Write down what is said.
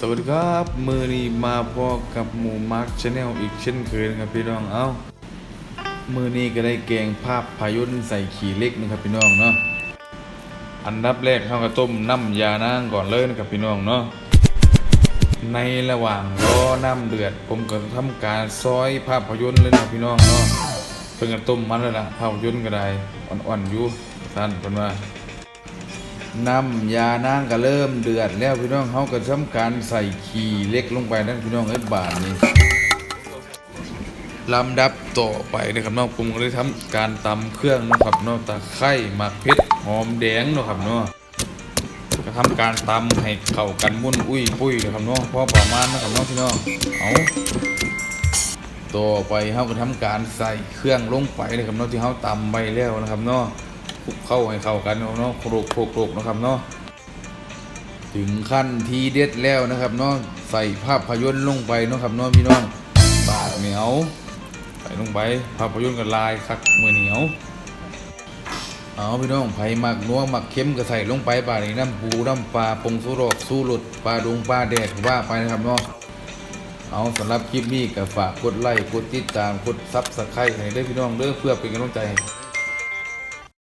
สวัสดีครับมือนี้มาพอกับหมูมาร์คชาแนลอีกเช่นเคยนะครับพี่น้อง เอ้ามือนี้ก็ได้แกงภาพพายุนใส่ขี่เล็กนะครับพี่น้องเนาะ อันดับแรกเขาก็ต้มน้ำยานางก่อนเลยนะครับพี่น้องเนาะ ในระหว่างรอน้ำเดือด ผมก็ทำการซอยภาพยนตร์เลยนะพี่น้องเนาะ เพิ่งจะต้มมันแล้วล่ะภาพยนตร์ก็ได้อ่อนๆอยู่ท่านเพิ่นว่า น้ำยานางก็เริ่มเดือด แล้วพี่น้องเขาก็ทำการใส่ขี่เล็กลงไปนั่นพี่น้องเอ้บาทนี้ลำดับต่อไปนะครับน้องผมก็ได้ทำการตำเครื่องนะครับเนาะตะไคร้หมักเพชรหอมแดงนะครับเนาะก็ทำการตำให้เข้ากันมุ่นอุ้ยปุ้ยนะครับเนาะพอประมาณนะครับเนาะพี่น้องเอาต่อไปเขาก็ทำการใส่เครื่องลงไปนะครับเนาะที่เขาตำไปแล้วนะครับนาะค ลุกเข้าให้เข้ากันเนาะโครกโครกโครกนะครับเนาะถึงขั้นทีเด็ดแล้วนะครับเนาะใส่ภาพยนตร์ลงไปเนาะครับเนาะพี่น้องบาดเหนียวใส่ลงไปภาพยนตร์กับลายคักมือเหนียวเอาพี่น้องไผ่หมักนัวหมักเค็มก็ใส่ลงไปบาดนี้น้ำปูน้ำปลาปงสุรอกสู้หลุดปลาดงปลาแดดว่าไปนะครับเนาะเอาสำหรับคลิปนี้ก็ฝากกดไลค์กดติดตามกดซับสไครต์ให้ได้พี่น้องเด้อเพื่อเป็นกำลังใจ